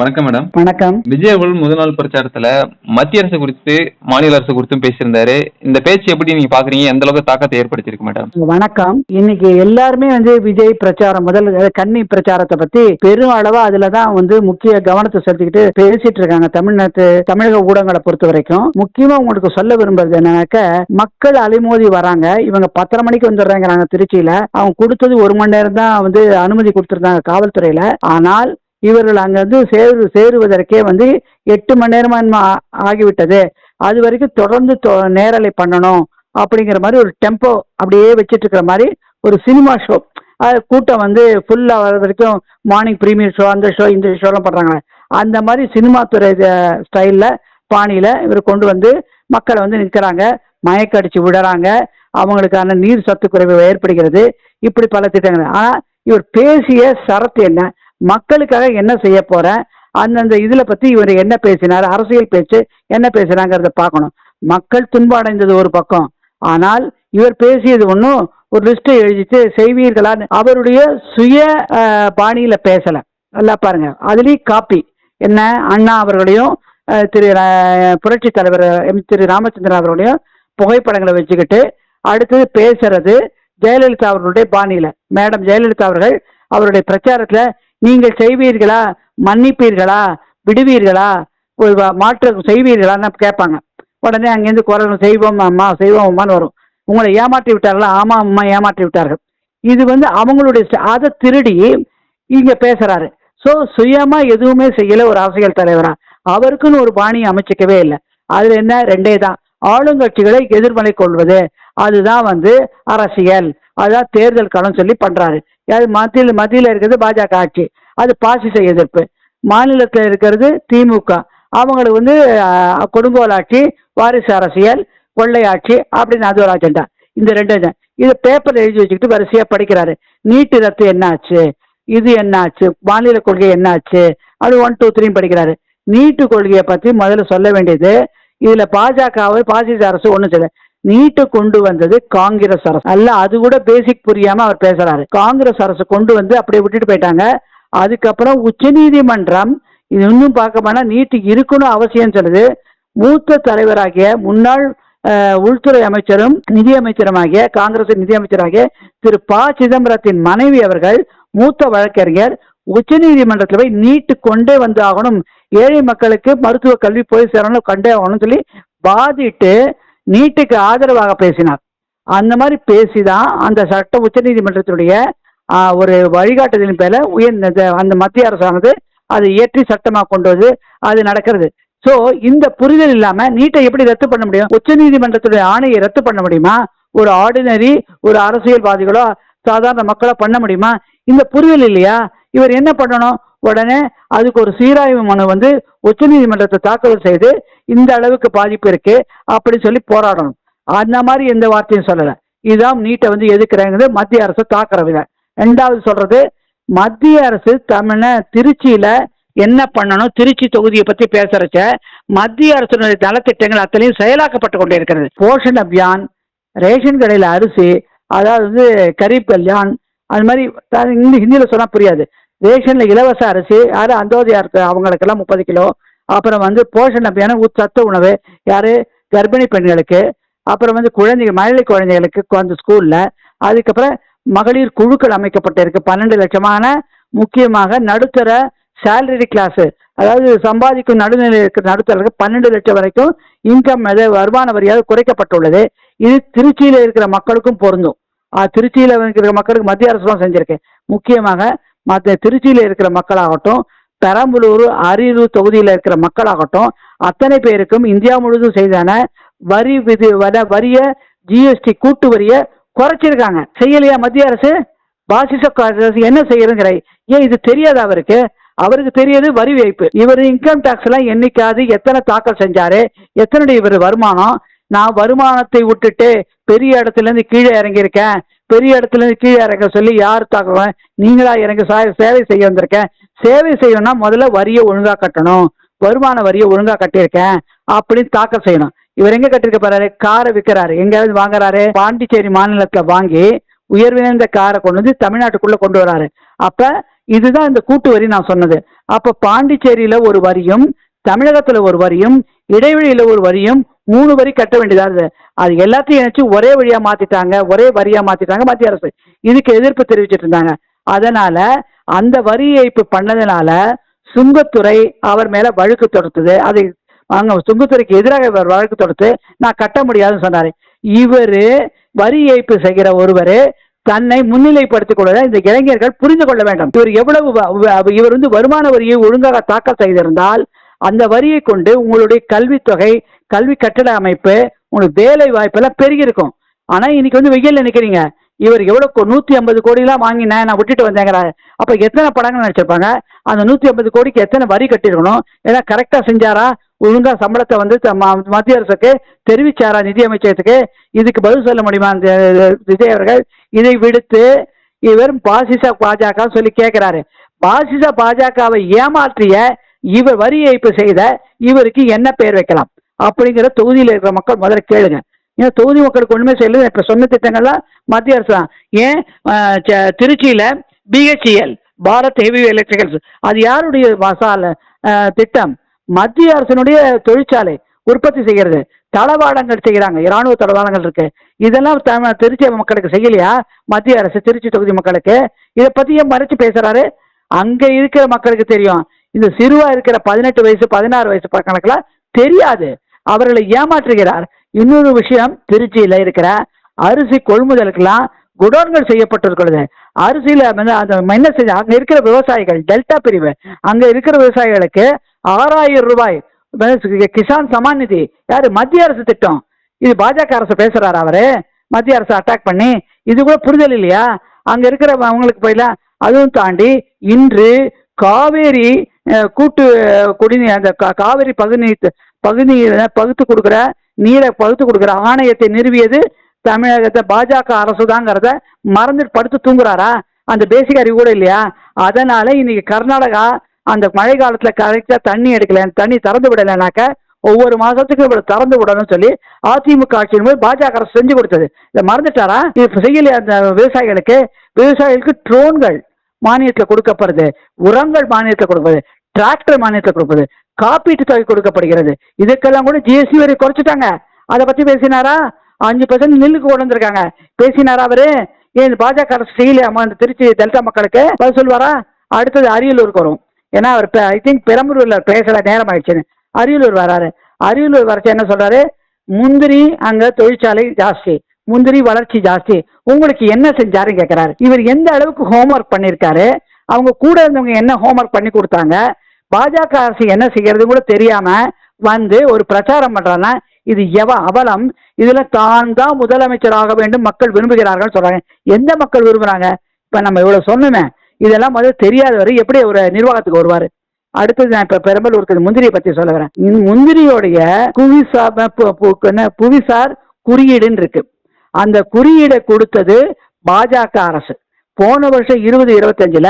வணக்கம் மேடம் வணக்கம். விஜய் அவர்கள் முதல் நாள் பிரச்சாரத்துல மத்திய அரசு குறித்து மாநில அரசு குறித்தும் பேசியிருந்தாரு. இந்த பேச்சு எப்படி நீங்க பாக்குறீங்க? எந்த அளவுக்கு தாக்கத்தை ஏற்படுத்தியிருக்கு மேடம் வணக்கம். இன்னைக்கு எல்லாருமே வந்து விஜய் பிரச்சாரம் முதல் கன்னி பிரச்சாரத்தை பத்தி பெரும் அளவா அதுலதான் வந்து முக்கிய கவனத்தை செலுத்திக்கிட்டு பேசிட்டு இருக்காங்க தமிழ்நாட்டு தமிழக ஊடகங்களை பொறுத்த வரைக்கும். முக்கியமா உங்களுக்கு சொல்ல விரும்புறது என்னன்னாக்க மக்கள் அலைமோதி வராங்க. இவங்க பத்தரை மணிக்கு வந்துடுறாங்கிறாங்க திருச்சியில. அவங்க கொடுத்தது ஒரு மணி நேரம் தான் வந்து அனுமதி கொடுத்திருந்தாங்க காவல்துறையில. ஆனால் இவர்கள் அங்கிருந்து சேரு சேருவதற்கே வந்து எட்டு மணி நேரமா ஆகிவிட்டது. அது வரைக்கும் தொடர்ந்து தொ- நேரலை பண்ணணும் அப்படிங்கிற மாதிரி ஒரு டெம்போ அப்படியே வச்சிட்டு இருக்கிற மாதிரி ஒரு சினிமா ஷோ கூட்டம் வந்து ஃபுல்லாக வர வரைக்கும் மார்னிங் ப்ரீமியர் ஷோ அந்த ஷோ இந்த ஷோலாம் பண்ணுறாங்க அந்த மாதிரி சினிமா துறை ஸ்டைலில் பாணியில் இவர் கொண்டு வந்து மக்களை வந்து நிற்கிறாங்க. மயக்கடிச்சு விடுறாங்க. அவங்களுக்கான நீர் சத்து குறைவு ஏற்படுகிறது. இப்படி பல திட்டங்கள். ஆனால் இவர் பேசிய சரத்து என்ன? மக்களுக்காக என்ன செய்ய போறேன் அந்தந்த இதில் பற்றி இவர் என்ன பேசினார்? அரசியல் பேச்சு என்ன பேசுகிறாங்கிறத பார்க்கணும். மக்கள் துன்படைந்தது ஒரு பக்கம். ஆனால் இவர் பேசியது ஒன்றும் ஒரு லிஸ்ட்டை எழுதிட்டு செய்வீர்களான்னு அவருடைய சுய பாணியில் பேசலை. நல்லா பாருங்க. அதுலேயும் காப்பி. என்ன? அண்ணா அவர்களையும் திரு புரட்சி தலைவர் எம் திரு ராமச்சந்திரன் அவர்களையும் புகைப்படங்களை வச்சுக்கிட்டு அடுத்தது பேசுறது ஜெயலலிதா அவர்களுடைய பாணியில். மேடம் ஜெயலலிதா அவர்கள் அவருடைய பிரச்சாரத்தில் நீங்கள் செய்வீர்களா? மன்னிப்பீர்களா? விடுவீர்களா? ஒரு வ- மாற்றம் செய்வீர்களான்னு கேட்பாங்க. உடனே அங்கேருந்து குரல் செய்வோம் அம்மா செய்வோம் அம்மான்னு வரும். உங்களை ஏமாற்றி விட்டார்களா? ஆமா அம்மா ஏமாற்றி விட்டார்கள். இது வந்து அவங்களுடைய அதை திருடி இங்க பேசுறாரு. ஸோ சுயமா எதுவுமே செய்யல ஒரு அரசியல் தலைவரா. அவருக்குன்னு ஒரு பாணியை அமைச்சிக்கவே இல்லை. அதுல என்ன? ரெண்டே தான். ஆளுங்கட்சிகளை எதிர்மலை கொள்வது. அதுதான் வந்து அரசியல். அதுதான் தேர்தல் களம் சொல்லி பண்றாரு. அது மத்தியில் மத்தியில் இருக்கிறது பாஜக ஆட்சி. அது பாசிச எதிர்ப்பு. மாநிலத்தில் இருக்கிறது திமுக. அவங்களுக்கு வந்து கொடுங்கோல் ஆட்சி வாரிசு அரசியல் கொள்ளை ஆட்சி அப்படின்னு அது ஒரு அஜெண்டா இந்த ரெண்டு இது. பேப்பர் எழுதி வச்சுக்கிட்டு வரிசையா படிக்கிறாரு. நீட்டு ரத்து என்னாச்சு? இது என்னாச்சு? மாநில கொள்கை என்னாச்சு? அது ஒன் டூ த்ரீ படிக்கிறாரு. நீட்டு கொள்கையை பத்தி முதல்ல சொல்ல வேண்டியது இதுல பாஜகவை பாசிச அரசு ஒன்றும் சொல்ல நீட்டு கொண்டு வந்தது காங்கிரஸ் அரசு. அல்ல அது கூட பேசிக் புரியாம அவர் பேசுறாரு. காங்கிரஸ் அரசு கொண்டு வந்து அப்படியே விட்டுட்டு போயிட்டாங்க. அதுக்கப்புறம் உச்சநீதிமன்றம் இது இன்னும் பார்க்க போனா நீட்டு இருக்கணும் அவசியம் சொல்லுது. மூத்த தலைவராகிய முன்னாள் உள்துறை அமைச்சரும் நிதியமைச்சருமாகிய காங்கிரஸ் நிதியமைச்சராகிய திரு ப. சிதம்பரத்தின் மனைவி அவர்கள் மூத்த வழக்கறிஞர் உச்சநீதிமன்றத்தில் போய் நீட்டு கொண்டே வந்து ஆகணும் ஏழை மக்களுக்கு மருத்துவ கல்வி போய் சேரணும் கண்டே ஆகணும்னு சொல்லி பாதிட்டு நீட்டுக்கு ஆதரவாக பேசினார். அந்த மாதிரி பேசிதான் அந்த சட்ட உச்ச நீதிமன்றத்தினுடைய ஒரு வழிகாட்டுதலின் பேர உயர் இந்த- அந்த மத்திய அரசானது அதை இயற்றி சட்டமாக கொண்டு வந்து அது நடக்கிறது. ஸோ இந்த புரிதல் இல்லாம நீட்டை எப்படி ரத்து பண்ண முடியும்? உச்சநீதிமன்றத்துடைய ஆணையை ரத்து பண்ண முடியுமா? ஒரு ஆர்டினரி ஒரு அரசியல்வாதிகளோ சாதாரண மக்களோ பண்ண முடியுமா? இந்த புரிதல் இல்லையா? இவர் என்ன பண்ணணும்? உடனே அதுக்கு ஒரு சீராய்வு மனு வந்து உச்சநீதிமன்றத்தை தாக்கல் செய்து இந்த அளவுக்கு பாதிப்பு இருக்கு அப்படின்னு சொல்லி போராடணும். அந்த மாதிரி எந்த வார்த்தையும் சொல்லலை. இதுதான் நீட்டை வந்து எதுக்குறாங்கிறது மத்திய அரசு தாக்குற விதம் ரெண்டாவது சொல்றது மத்திய அரசு தமிழ திருச்சியில என்ன பண்ணணும்? திருச்சி தொகுதியை பத்தி பேசுறச்ச மத்திய அரசினுடைய நலத்திட்டங்கள் அத்தனையும் செயலாக்கப்பட்டு கொண்டே இருக்கிறது போஷன் அபியான் ரேஷன் கடையில் அரிசி அதாவது வந்து கரீப் கல்யாண் அது மாதிரி ஹிந்தியில் சொன்னால் புரியாது. ரேஷனில் இலவச அரிசி யார் அந்தோதியா இருக்கு அவங்களுக்கெல்லாம் முப்பது கிலோ. அப்புறம் வந்து போஷன் அப்படியான உ- சத்து உணவு யார் கர்ப்பிணி பெண்களுக்கு அப்புறம் வந்து குழந்தைகள் மழலை குழந்தைகளுக்கு கொ- அந்த ஸ்கூலில் அதுக்கப்புறம் மகளிர் குழுக்கள் அமைக்கப்பட்டிருக்கு பன்னெண்டு லட்சமான முக்கியமாக நடுத்தர சேலரி கிளாஸு அதாவது சம்பாதிக்கும் நடுநிலை இருக்கிற நடுத்தருக்கு பன்னெண்டு லட்சம் வரைக்கும் இன்கம் வருமான வரியாக குறைக்கப்பட்டுள்ளது. இது திருச்சியில் இருக்கிற மக்களுக்கும் பொருந்தும். திருச்சியில் இருக்கிற மக்களுக்கு மத்திய அரசு தான் செஞ்சிருக்கு. முக்கியமாக மற்ற திருச்சியில் இருக்கிற மக்களாகட்டும் பெரம்பலூர் அரியலூர் தொகுதியில் இருக்கிற மக்களாகட்டும் அத்தனை பேருக்கும் இந்தியா முழுவதும் செய்தான வரி விதி வர வரிய ஜிஎஸ்டி கூட்டு வரிய குறைச்சிருக்காங்க. செய்யலையா மத்திய அரசு? பாசிச அரசு என்ன செய்யறங்கிற ஏன் இது தெரியாது அவருக்கு? அவருக்கு தெரியாது வரி வைப்பு இவர் இன்கம் டாக்ஸ் எல்லாம் என்னைக்காவது எத்தனை தாக்கல் செஞ்சாரு? எத்தனை இவர் வருமானம்? நான் வருமானத்தை விட்டுட்டு பெரிய இடத்துல இருந்து கீழே இறங்கியிருக்கேன். பெரிய இடத்துல இருந்து கீழே இறங்க சொல்லி யார் தாக்குவேன் நீங்களா இறங்க சா- சேவை செய்ய வந்திருக்கேன். சேவை செய்யணும்னா முதல்ல வரியை ஒழுங்கா கட்டணும். வருமான வரியை ஒழுங்கா கட்டியிருக்கேன் அப்படின்னு தாக்கல் செய்யணும். இவர் எங்க கட்டிருக்க போறாரு? காரை விற்கிறாரு. எங்கேயாவது வாங்குறாரு? பாண்டிச்சேரி மாநிலத்துல வாங்கி உயர்விழந்த காரை கொண்டு வந்து தமிழ்நாட்டுக்குள்ள கொண்டு வராரு. அப்ப இதுதான் இந்த கூட்டு வரி நான் சொன்னது. அப்ப பாண்டிச்சேரியில ஒரு வரியும் தமிழகத்துல ஒரு வரியும் இடைவெளியில ஒரு வரியும் மூணு வரி கட்ட வேண்டியதா இருந்தது. அது எல்லாத்தையும் இணைச்சு ஒரே வழியா மாத்திட்டாங்க ஒரே வரியா மாத்திட்டாங்க மத்திய அரசு. இதுக்கு எதிர்ப்பு தெரிவிச்சிட்டு இருந்தாங்க. அதனால அந்த வரி ஏய்ப்பு பண்ணதுனால சுங்கத்துறை அவர் மேல வழக்கு தொடுத்தது. அதை அவங்க சுங்கத்துறைக்கு எதிராக இவர் வழக்கு தொடுத்து நான் கட்ட முடியாதுன்னு சொன்னாரு. இவரு வரி ஏய்ப்பு செய்கிற ஒருவர் தன்னை முன்னிலைப்படுத்திக் கொள்ள இந்த இளைஞர்கள் புரிந்து கொள்ள வேண்டும். இவர் எவ்வளவு இவர் வந்து வருமான வரியை ஒழுங்காக தாக்கல் செய்திருந்தால் அந்த வரியை கொண்டு உங்களுடைய கல்வித்தொகை கல்வி கட்டட அமைப்பு உங்களுக்கு வேலை வாய்ப்பெல்லாம் பெருகி இருக்கும் இன்னைக்கு வந்து வெயிலில் நிற்கிறீங்க இவர் எவ்வளோ நூற்றி ஐம்பது கோடிலாம் வாங்கினேன் நான் விட்டுட்டு வந்தேங்கிறாரு அப்போ எத்தனை படங்கள் நடிச்சிருப்பாங்க? அந்த நூற்றி ஐம்பது கோடிக்கு எத்தனை வரி கட்டிருக்கணும் ஏன்னா கரெக்டாக செஞ்சாரா? ஒழுங்காக சம்பளத்தை வந்து த- ம- மத்திய அரசுக்கு தெரிவிச்சாரா நிதியமைச்சகத்துக்கு இதுக்கு பதில் சொல்ல முடியுமா? அந்த விஜய் அவர்கள்? இதை விடுத்து இவர் பாசிச பாஜக சொல்லி கேட்கிறாரு பாசிச பாஜகவை ஏமாற்றிய இவர் வரி ஏய்ப்பு செய்த இவருக்கு என்ன பெயர் வைக்கலாம்? அப்படிங்கிற தொகுதியில் இருக்கிற மக்கள் முதல்ல கேளுங்க. ஏன்னா தொகுதி மக்களுக்கு ஒன்றுமே செய்யல. இப்போ சொன்ன திட்டங்கள்லாம் மத்திய அரசு தான். ஏன்? திருச்சியில் ச- பிஹெச்இஎல் பாரத் ஹெவி எலக்ட்ரிகல்ஸ் அது யாருடைய மசால திட்டம்? மத்திய அரசினுடைய தொழிற்சாலை உற்பத்தி செய்கிறது தளவாடங்கள் செய்கிறாங்க இராணுவ தளவாடங்கள் இருக்கு. இதெல்லாம் த திருச்சி மக்களுக்கு செய்யலையா? மத்திய அரசு திருச்சி தொகுதி மக்களுக்கு. இதை பத்தி ஏன் மறைச்சு பேசுறாரு. அங்க இருக்கிற மக்களுக்கு தெரியும். இந்த சிறுவா இருக்கிற பதினெட்டு வயசு பதினாறு வயசு கணக்கெல்லாம் தெரியாது. அவர்களை ஏமாற்றுகிறார். இன்னொரு விஷயம் திருச்சியில இருக்கிற அரிசி கொள்முதலுக்கெல்லாம் குடோன்கள் செய்யப்பட்டிருக்கிறது. அரிசியில அந்த என்ன செய்ய அங்க இருக்கிற விவசாயிகள் டெல்டா பிரிவு அங்க இருக்கிற விவசாயிகளுக்கு ஆறாயிரம் ரூபாய் கிசான் சமான் நிதி யாரு? மத்திய அரசு திட்டம். இது பாஜக அரசு பேசுறாரு அவரு. மத்திய அரசு அட்டாக் பண்ணி இது கூட புரிதல் இல்லையா? அங்க இருக்கிற அவங்களுக்கு போயில அதுவும் தாண்டி இன்று காவேரி கூட்டு குடிநீர் அந்த கா- காவிரி பகுதி பகுதி பகுத்து கொடுக்குற நீரை பகுத்து கொடுக்குற ஆணையத்தை நிறுவியது தமிழகத்தை பாஜக அரசு தாங்கிறத மறந்துட்டு படுத்து தூங்குறாரா? அந்த பேசிக் அறிவு கூட இல்லையா? அதனால இன்னைக்கு கர்நாடகா அந்த மழை காலத்துல கரெக்டா தண்ணி எடுக்கல தண்ணி திறந்து விடலைனாக்க ஒவ்வொரு மாசத்துக்கு இவ்வளவு திறந்து விடணும்னு சொல்லி அதிமுக ஆட்சியின் போது பாஜக அரசு செஞ்சு கொடுத்தது. இதை மறந்துட்டாரா? இது செய்யலையா அந்த விவசாயிகளுக்கு? விவசாயிகளுக்கு ட்ரோன்கள் மானியத்தில் கொடுக்கப்படுது. உரங்கள் மானியத்தில் கொடுப்பது டிராக்டர் மானியத்தில் கொடுப்பது காப்பீட்டு தொகை கொடுக்கப்படுகிறது. இதுக்கெல்லாம் கூட ஜிஎஸ்டி வரி குறைச்சிட்டாங்க. அதை பற்றி பேசினாரா? அஞ்சு பர்சன்ட் நெல்லுக்கு கொண்டு வந்திருக்காங்க பேசினாரா அவரு? ஏன் பாஜக அரசு செய்யலையாமா? திருச்சி டெல்டா மக்களுக்கு பதில் சொல்வாரா அடுத்தது அரியலூருக்கு வரும். ஏன்னா அவர் ஐ திங்க் பெரம்பலூர்ல பேசல நேரம் ஆயிடுச்சுன்னு. அரியலூர் வராரு. அரியலூர் வரச்சு என்ன சொல்றாரு? முந்திரி அங்க தொழிற்சாலை ஜாஸ்தி. முந்திரி வளர்ச்சி ஜாஸ்தி. உங்களுக்கு என்ன செஞ்சாருன்னு கேட்கிறாரு இவர் எந்த அளவுக்கு ஹோம்ஒர்க் பண்ணியிருக்காரு அவங்க கூட இருந்தவங்க என்ன ஹோம்ஒர்க் பண்ணி கொடுத்தாங்க? பாஜக அரசு என்ன செய்யறது கூட தெரியாம வந்து ஒரு பிரச்சாரம் பண்றாங்கன்னா இது எவ அவலம்? இதுல தான் தான் முதலமைச்சர் ஆக வேண்டும் மக்கள் விரும்புகிறார்கள் சொல்றாங்க. எந்த மக்கள் விரும்புறாங்க? இப்ப நம்ம இவ்வளவு சொன்னோமே இதெல்லாம் முதல்ல தெரியாதவர் எப்படி ஒரு நிர்வாகத்துக்கு வருவாரு? அடுத்தது நான் இப்ப பெரம்பலூருக்கு முந்திரியை பத்தி சொல்ல வரேன். முந்திரியோடைய புவிசார் பு- புவிசார் குறியீடுன்னு இருக்கு. அந்த குறியீடை கொடுத்தது பாஜக அரசு. போன வருஷம் இருபது இருபத்தஞ்சுல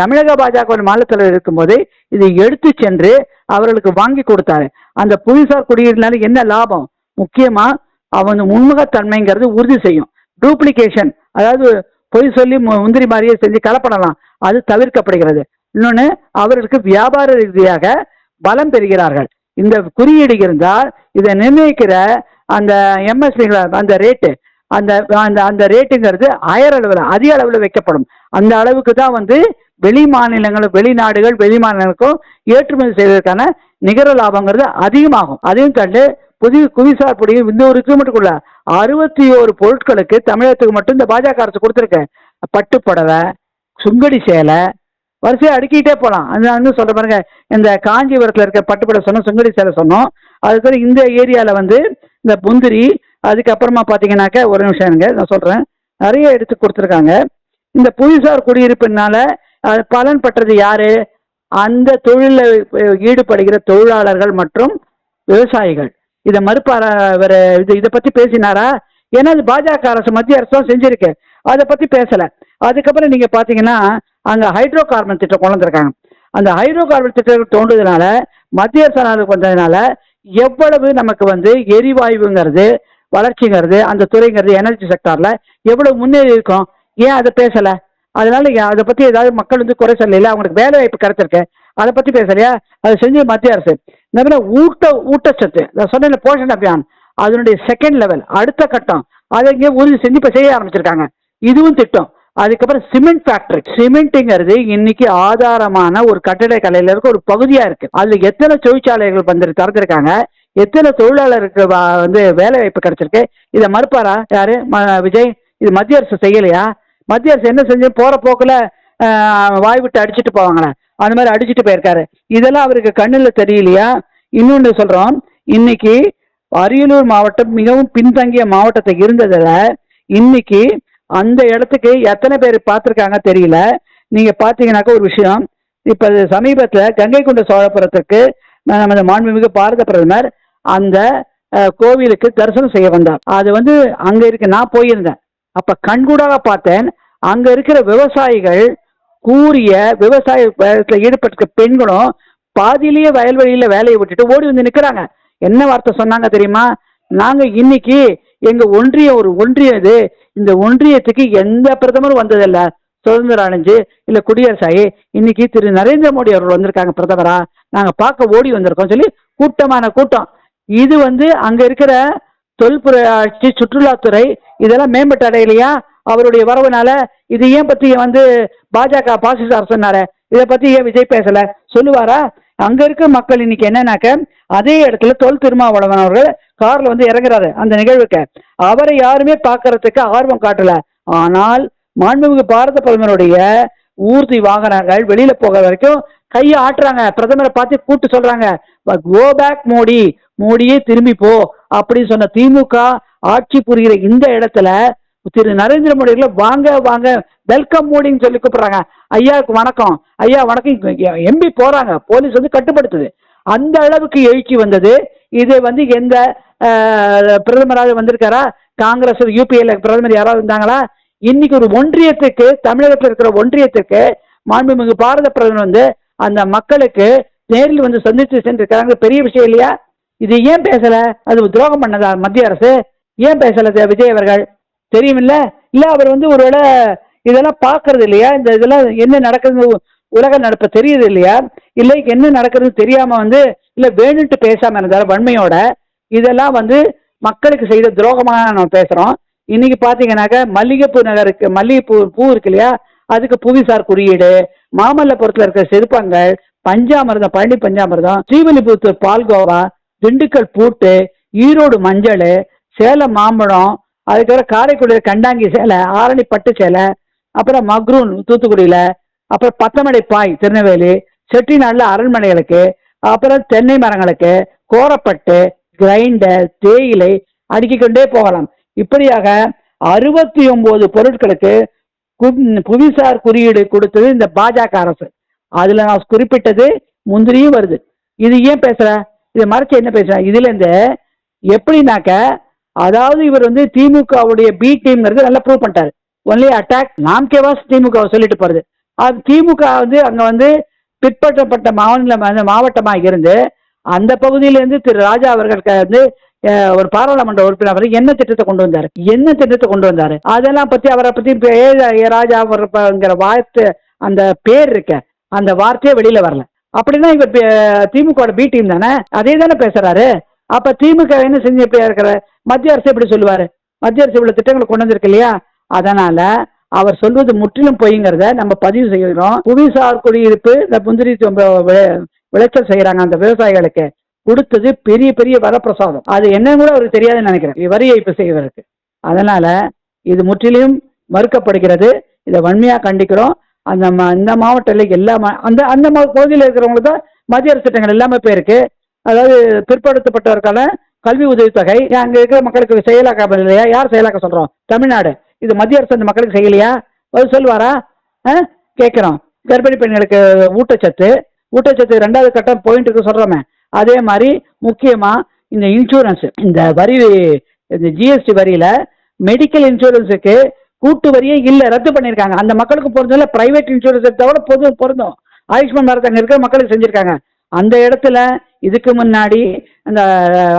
தமிழக பாஜக மாநிலத்தில் இருக்கும்போது இதை எடுத்து சென்று அவர்களுக்கு வாங்கி கொடுத்தாரு. அந்த புவிசார் குடியீடுனால என்ன லாபம்? முக்கியமா அவன் உண்முகத்தன்மைங்கிறது உறுதி செய்யும். டூப்ளிகேஷன் அதாவது பொய் சொல்லி மு- முந்திரி மாதிரியே செஞ்சு கலப்படலாம். அது தவிர்க்கப்படுகிறது. இன்னொன்று அவர்களுக்கு வியாபார ரீதியாக பலம் பெறுகிறார்கள். இந்த குறியீடு இருந்தால் இதை நிர்ணயிக்கிற அந்த எம்எஸ்பி அந்த ரேட்டு அந்த அந்த அந்த ரேட்டுங்கிறது ஹையர் அளவில் அதிக அளவில் வைக்கப்படும். அந்த அளவுக்கு தான் வந்து வெளி மாநிலங்கள் வெளிநாடுகள் வெளி மாநிலங்களுக்கும் ஏற்றுமதி செய்வதற்கான நிகர லாபங்கிறது அதிகமாகும். அதையும் கண்டு புதிய குவிசார் பொடியும் இந்த ஒரு கிலோமீட்டருக்குள்ள அறுபத்தி ஓரு பொருட்களுக்கு தமிழகத்துக்கு மட்டும் இந்த பாஜக அரசு கொடுத்துருக்க. பட்டு புடவை சுங்கடி சேலை வரிசையாக அடுக்கிட்டே போகலாம் அது வந்து சொல்ற பாருங்க. இந்த காஞ்சிபுரத்தில் இருக்க பட்டுப்புடவை சொன்னோம் சுங்கடி சேலை சொன்னோம். அதுக்கு இந்த ஏரியாவில் வந்து இந்த புந்திரி அதுக்கப்புறமா பார்த்தீங்கன்னாக்க ஒரு நிமிஷம் நான் சொல்கிறேன் நிறைய எடுத்து கொடுத்துருக்காங்க. இந்த புவிசார் குடியிருப்பினால பலன் பெற்றது யாரு? அந்த தொழிலில் ஈடுபடுகிற தொழிலாளர்கள் மற்றும் விவசாயிகள். இதை மறுப்பார இது இதை பற்றி பேசினாரா? ஏன்னா அது பாஜக அரசு மத்திய அரசு தான் செஞ்சிருக்கு. அதை பற்றி பேசலை. அதுக்கப்புறம் நீங்கள் பார்த்தீங்கன்னா அங்கே ஹைட்ரோ கார்பன் திட்டம் கொண்டு வந்திருக்காங்க அந்த ஹைட்ரோ கார்பன் திட்டம் தோன்றதுனால மத்திய அரசு வந்ததுனால எவ்வளவு நமக்கு வந்து எரிவாயுங்கிறது வளர்ச்சிங்கிறது அந்த துறைங்கிறது எனர்ஜி செக்டாரில் எவ்வளவு முன்னேறி இருக்கும்? ஏன் அதை பேசலை? அதனால நீங்க அதை பற்றி ஏதாவது மக்கள் வந்து குறை சொல்லல அவங்களுக்கு வேலை வாய்ப்பு கிடைச்சிருக்கு. அதை பற்றி பேசலையா? அதை செஞ்சு மத்திய அரசு. இந்த மாதிரி ஊட்ட ஊட்டச்சத்து. நான் சொன்ன போஷன் அபியான். அதனுடைய செகண்ட் லெவல் அடுத்த கட்டம். அதை இங்கே உறுதி செஞ்சு இப்போ செய்ய ஆரம்பிச்சிருக்காங்க. இதுவும் திட்டம். அதுக்கப்புறம் சிமெண்ட் ஃபேக்டரி சிமெண்ட்டுங்கிறது இன்னைக்கு ஆதாரமான ஒரு கட்டிடக்கலையில இருக்க ஒரு பகுதியா இருக்கு. அதுல எத்தனை தொழிற்சாலைகள் வந்து திறந்திருக்காங்க? எத்தனை தொழிலாளருக்கு வந்து வேலை வாய்ப்பு கிடைச்சிருக்கு? இதை மறுப்பாரா? யாரு? ம- விஜய்? இது மத்திய அரசு செய்யலையா? மத்திய அரசு என்ன செஞ்சு போற போக்குல வாய் விட்டு அடிச்சிட்டு போவாங்களே. அந்த மாதிரி அடிச்சிட்டு போயிருக்காரு. இதெல்லாம் அவருக்கு கண்ணில் தெரியலையா? இன்னொன்று சொல்றோம். இன்னைக்கு அரியலூர் மாவட்டம் மிகவும் பின்தங்கிய மாவட்டத்தை இருந்ததுல இன்னைக்கு அந்த இடத்துக்கு எத்தனை பேர் பார்த்துருக்காங்க தெரியல. நீங்க பாத்தீங்கன்னாக்க ஒரு விஷயம். இப்ப இது சமீபத்துல கங்கை கொண்ட சோழபுரத்துக்கு நமது மாண்புமிகு பாரத பிரதமர் அந்த கோவிலுக்கு தரிசனம் செய்ய வந்தார். அது வந்து அங்க இருக்கு. நான் போயிருந்தேன். அப்ப கண்கூடாக பார்த்தேன். அங்க இருக்கிற விவசாயிகள் கூறிய விவசாயத்தில் ஈடுபட்ட பெண்களும் பாதியிலேயே வயல்வெளியில வேலையை விட்டுட்டு ஓடி வந்து நிக்கிறாங்க. என்ன வார்த்தை சொன்னாங்க தெரியுமா? நாங்க இன்னைக்கு எங்க ஒன்றிய ஒரு ஒன்றியம் இது இந்த ஒன்றியத்துக்கு எந்த பிரதமரும் வந்ததில்ல. சுதந்திரம் அடைஞ்சு இல்ல குடியரசாயி இன்னைக்கு திரு நரேந்திர மோடி அவர்கள் வந்திருக்காங்க பிரதமரா? நாங்க பார்க்க ஓடி வந்திருக்கோம் சொல்லி கூட்டமான கூட்டம். இது வந்து அங்க இருக்கிற தொல்புராட்சி சுற்றுலாத்துறை இதெல்லாம் மேம்பட்டு அடையலையா? அவருடைய வரவுனால இது ஏன் பற்றி வந்து பாஜக பாசிச அரசுனாரு இதை பத்தி ஏன் விஜய் பேசல? சொல்லுவாரா? அங்க இருக்க மக்கள் இன்னைக்கு என்னன்னாக்க அதே இடத்துல தொல் திருமாவளவன் அவர்கள் கார்ல வந்து இறங்குறாரு அந்த நிகழ்வுக்கு. அவரை யாருமே பார்க்கறதுக்கு ஆர்வம் காட்டல. ஆனால் மாண்புமிகு பாரத பிரதமருடைய ஊர்தி வாகனங்கள் வெளியில போகிற வரைக்கும் கையை ஆட்டுறாங்க. பிரதமரை பார்த்து கூட்டு சொல்றாங்க. Go back Modi. மோடியே திரும்பி போ. அப்படின்னு சொன்ன திமுக ஆட்சி புரிகிற இந்த இடத்துல திரு நரேந்திர மோடி வாங்க வாங்க வெல்கம் மோடின்னு சொல்லி கூப்பிடுறாங்க. ஐயாவுக்கு வணக்கம். ஐயா வணக்கம். எம்பி போறாங்க. போலீஸ் வந்து கட்டுப்படுத்துது. அந்த அளவுக்கு எழுச்சி வந்தது. இது வந்து எந்த பிரதமராக வந்திருக்காரா? காங்கிரஸ் யூபிஏல பிரதமர் யாராவது இருந்தாங்களா? இன்னைக்கு ஒரு ஒன்றியத்துக்கு தமிழகத்தில் இருக்கிற ஒன்றியத்துக்கு மாண்புமிகு பாரத பிரதமர் வந்து அந்த மக்களுக்கு நேரில் வந்து சந்தித்து சென்றிருக்கிறாங்க. பெரிய விஷயம் இல்லையா? இது ஏன் பேசல? அது துரோகம் பண்ணதா மத்திய அரசு? ஏன் பேசல விஜய் அவர்கள்? தெரியுமில்ல? இல்ல அவர் வந்து ஒருவேளை இதெல்லாம் பார்க்கறது இல்லையா? இந்த இதெல்லாம் என்ன நடக்குது உலக நடப்பு தெரியுது இல்லையா? இல்லை என்ன நடக்குது தெரியாம வந்து இல்ல வேணும்ட்டு பேசாம இருந்தாரு வன்மையோட இதெல்லாம் வந்து மக்களுக்கு செய்த துரோகமாக நம்ம பேசுறோம். இன்னைக்கு பாத்தீங்கன்னாக்க மல்லிகைப்பூ நகருக்கு மல்லிகைப்பூ பூ இருக்கு இல்லையா? அதுக்கு புவிசார் குறியீடு மாமல்லபுரத்துல இருக்கிற சிற்பங்கள் பஞ்சாமிர்தம் பழனி பஞ்சாமிர்தம் ஸ்ரீவில்லிபுத்தூர் பால்கோவா திண்டுக்கல் பூட்டு ஈரோடு மஞ்சள் சேலம் மாம்பழம் அதுக்கப்புறம் காரைக்குடியில் கண்டாங்கி சேலை ஆரணி பட்டு சேலை அப்புறம் மக்ரூன் தூத்துக்குடியில் அப்புறம் பத்தமடை பாய் திருநெல்வேலி நாளில் அரண்மனைகளுக்கு அப்புறம் தென்னை மரங்களுக்கு கோரப்பட்டு கிரைண்டர் தேயிலை அடுக்கிக்கொண்டே போகலாம். இப்படியாக அறுபத்தி ஒன்பது பொருட்களுக்கு புவிசார் குறியீடு கொடுத்தது இந்த பாஜக அரசு. அதில் நான் குறிப்பிட்டது முந்திரியும் வருது. இது ஏன் பேசுகிறேன் இதை மறைச்சு என்ன பேசுகிறேன் இதுலேருந்து எப்படின்னாக்க அதாவது இவர் வந்து திமுகவுடைய பி டீம்ங்கிறது நல்லா ப்ரூவ் பண்ணிட்டாரு. ஒன்லி அட்டாக் நாம் கேவாஸ் திமுக சொல்லிட்டு போறது. அது திமுக வந்து அங்க வந்து பிற்பற்றப்பட்ட மாநிலம் மாவட்டமாக இருந்து அந்த பகுதியிலேருந்து திரு ராஜா அவர்களுக்கு வந்து ஒரு பாராளுமன்ற உறுப்பினர் அவர் என்ன திட்டத்தை கொண்டு வந்தார். என்ன திட்டத்தை கொண்டு வந்தார். அதெல்லாம் பத்தி அவரை பத்தி ஏ ராஜா அவர்ங்கிற வார்த்தை அந்த பேர் இருக்க அந்த வார்த்தையே வெளியில வரல. அப்படின்னா இவர் திமுக பி டீம் தானே? அதே தானே பேசுறாரு. அப்ப திமுக என்ன செஞ்சு இப்படியா இருக்கிற? மத்திய அரசு எப்படி சொல்லுவாரு? மத்திய அரசு இவ்வளவு திட்டங்களை கொண்டு வந்திருக்கு இல்லையா? அதனால அவர் சொல்வது முற்றிலும் பொய்ங்கிறத நம்ம பதிவு செய்கிறோம் புவிசார் குடியிருப்பு இந்த முந்திரி விளைச்சல் செய்யறாங்க அந்த விவசாயிகளுக்கு. கொடுத்தது பெரிய பெரிய வரப்பிரசாதம். அது என்னன்னு கூட அவருக்கு தெரியாதுன்னு நினைக்கிறேன். வரி ஏய்ப்பு செய்வதற்கு. அதனால இது முற்றிலும் மறுக்கப்படுகிறது. இதை வன்மையா கண்டிக்கிறோம். அந்த இந்த மாவட்டத்தில் எல்லா மா- அந்த அந்த பகுதியில் இருக்கிறவங்களுக்கு தான் மத்திய அரசு திட்டங்கள் எல்லாமே போயிருக்கு. அதாவது பிற்படுத்தப்பட்டவர்களை கல்வி உதவித்தொகை அங்கே இருக்கிற மக்களுக்கு செயலாக்க இல்லையா? யார் செயலாக்க சொல்கிறோம் தமிழ்நாடு. இது மத்திய அரசு அந்த மக்களுக்கு செய்யலையா? அது சொல்லுவாரா? கேட்குறோம். கர்ப்பிணி பெண்களுக்கு ஊட்டச்சத்து ஊட்டச்சத்து ரெண்டாவது கட்டம் போயிட்டு இருக்க சொல்கிறோமே அதே மாதிரி முக்கியமாக இந்த இன்சூரன்ஸ் இந்த வரி இந்த ஜிஎஸ்டி வரியில் மெடிக்கல் இன்சூரன்ஸுக்கு கூட்டு வரியே இல்லை ரத்து பண்ணியிருக்காங்க. அந்த மக்களுக்கு பொருந்தல ப்ரைவேட் இன்சூரன்ஸ் தவிர பொது பொருந்தும். ஆயுஷ்மான் பாரத் அங்கே இருக்கிற மக்களுக்கு செஞ்சிருக்காங்க. அந்த இடத்துல இதுக்கு முன்னாடி அந்த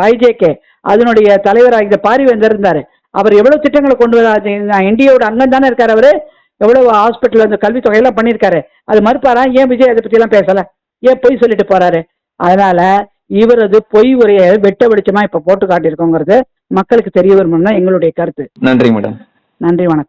ஐஜேகே அதனுடைய தலைவராக இந்த பாரிவேந்தர் இருந்தாரு. அவர் எவ்வளவு திட்டங்களை கொண்டு வர என்டிஏவோட அங்கம் தானே இருக்காரு அவரு? எவ்வளவு ஹாஸ்பிட்டல் அந்த கல்வி தொகையெல்லாம் பண்ணியிருக்காரு. அது மறுப்பாரா? ஏன் விஜய் அதை எல்லாம் பேசல? ஏன் பொய் சொல்லிட்டு போறாரு? அதனால இவரது பொய் உரையை வெட்ட வெளிச்சமா இப்ப போட்டு காட்டியிருக்கோங்கிறது மக்களுக்கு தெரிய வரும்னு எங்களுடைய கருத்து. நன்றி மேடம். நன்றி வணக்கம்.